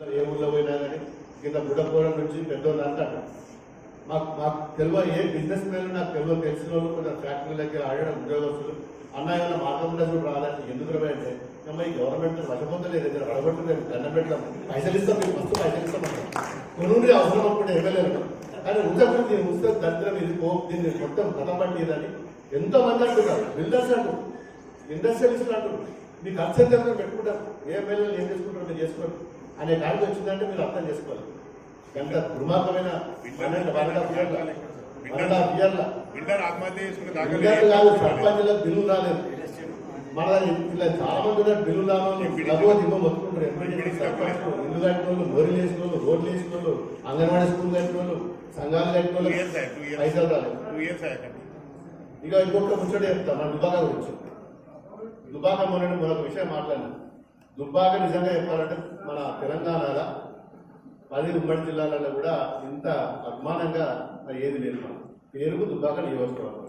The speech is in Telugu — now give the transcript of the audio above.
ఏ ఊళ్ళో పోయినా కానీ కింద బుడపోవడం నుంచి పెద్దోళ్ళు అంటారు. మాకు మాకు తెలియ ఏ బిజినెస్ మ్యాన్ నాకు తెలియ తెలిసిన వాళ్ళు కొంచెం ఫ్యాక్టరీలకి ఆడడం ఉద్యోగస్తులు. అన్న ఏమైనా మార్గం కూడా రాదంటే ఎందుకు రవే అంటే అమ్మ ఈ గవర్నమెంట్ వశపొందలేదు ఇక్కడ అడగొట్టలేదు దండం పెట్టడం పైసలు ఇస్తాం మీకు మస్తు పైసలు ఇస్తాం కొనుండి అవసరం అనుకుంటే ఇవ్వలేరు కానీ ఉద్యోగం దీన్ని ఉత్త దరిద్రం ఇది కోప్ దీన్ని మొత్తం కథపట్టి ఇదని ఎంతో మంది అంటున్నారు. బిల్డర్స్ అంటారు ఇండస్ట్రియలిస్ట్ అంటారు మీ ఖర్చు పెట్టుకుంటారు. ఏ పిల్లలు ఏం చేసుకుంటారు మీరు చేసుకోండి. అనే కాడికి వచ్చిందంటే మీరు అర్థం చేసుకోవాలి. ఎంత దుర్మార్గమైన సర్పంచ్లకు బిల్లు రాలేదు. మన ఇలా చాలా మంది ఉన్నారు బిల్లు రావాలి లఘువ దిమ్మ మొత్తుకుంటారు ఎంపీడీ సర్పంచ్ ఇల్లు కట్టిన వాళ్ళు లోరీలు వేసిన వాళ్ళు రోడ్లు వేసిన వాళ్ళు అంగన్వాడీ స్కూల్ కట్టిన వాళ్ళు సంఘాలు కట్టిన వాళ్ళు పైసలు రాలేదు. ఇక ఇంకొక ముచ్చట చెప్తా మన దుబాక గురించి. దుబాక మొన్న మరొక విషయం మాట్లాడినా. దుర్భాగ్యం నిజంగా చెప్పాలంటే మన తెలంగాణలో పది ఉమ్మడి జిల్లాలలో కూడా ఇంత అభిమానంగా ఏది లేదు. మనం పేరుకు దుర్భాగ్యం నియోజకవర్గం.